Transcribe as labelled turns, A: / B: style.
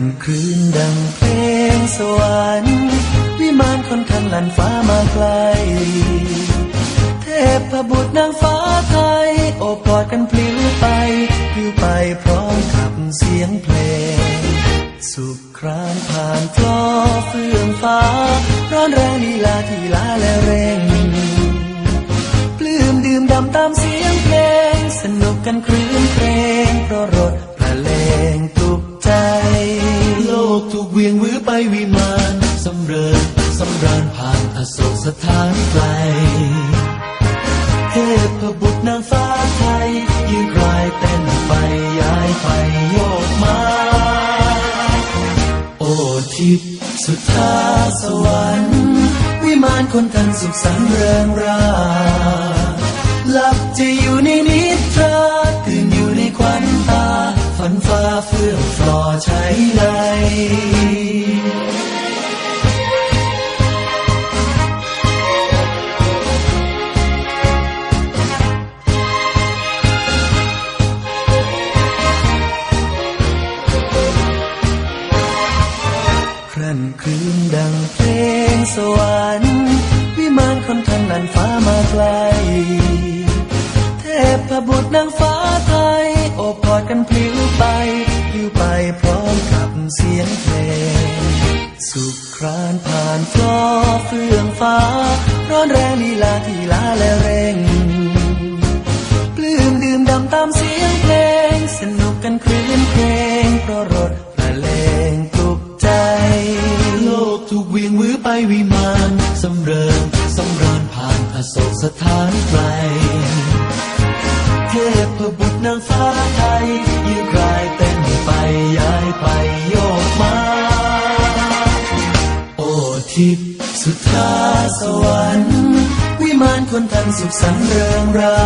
A: นคืนดังเพลงสวรรค์วิมานคนทันลันฟ้ามาไกล เทพบุตรนางฟ้าไทยโอบกอดกันพลิ้วไปพลิ้วไปพร้อมกับเสียงเพลง สุขครานผ่านฟลอเฟื่องฟ้า ร้อนแรงลีลาที่ลาและเร่งปลื้มดื่มดำตามเสียงเพลง สนุกกันครื้นเพลงเพราะรถพระเลงปลุกใจ
B: ถูกเวียงวื้อไปวิมานสำเริญสำราญผ่านอโศกสถานไกลเทพบุตรนางฟ้าไทยยืนกรายเต้นไปย้ายไปโยกมา โอทิพสุธาสวรรค์
A: วิมานคนทันสุขสันต์เริงราหลับจะอยู่ในนิทราตื่นอยู่ในควันตาฝันฟ้าเฟื่องฟลอใช้ลครั่น ครื้นดังเพลงสวรรค์ วิมานคนทันลันฟ้ามาไกล เทพบุตรนางฟ้า ร้อนแรงลีลาที่ลาและเร่ง ปลื้มดื่มดำตามเสียงเพลง สนุกกันคลื่นเพลงเพราะรถพระเลงปลุกใจ
B: โลกถูกเวียงวือไปวิมานสำเริญสำราญผ่านอโศกสถานไกล เทพบุตรนางฟ้าไทยยืนกร ทิพย์สุธาสวรรค์
A: วิมานคนทันสุขสันเริงรา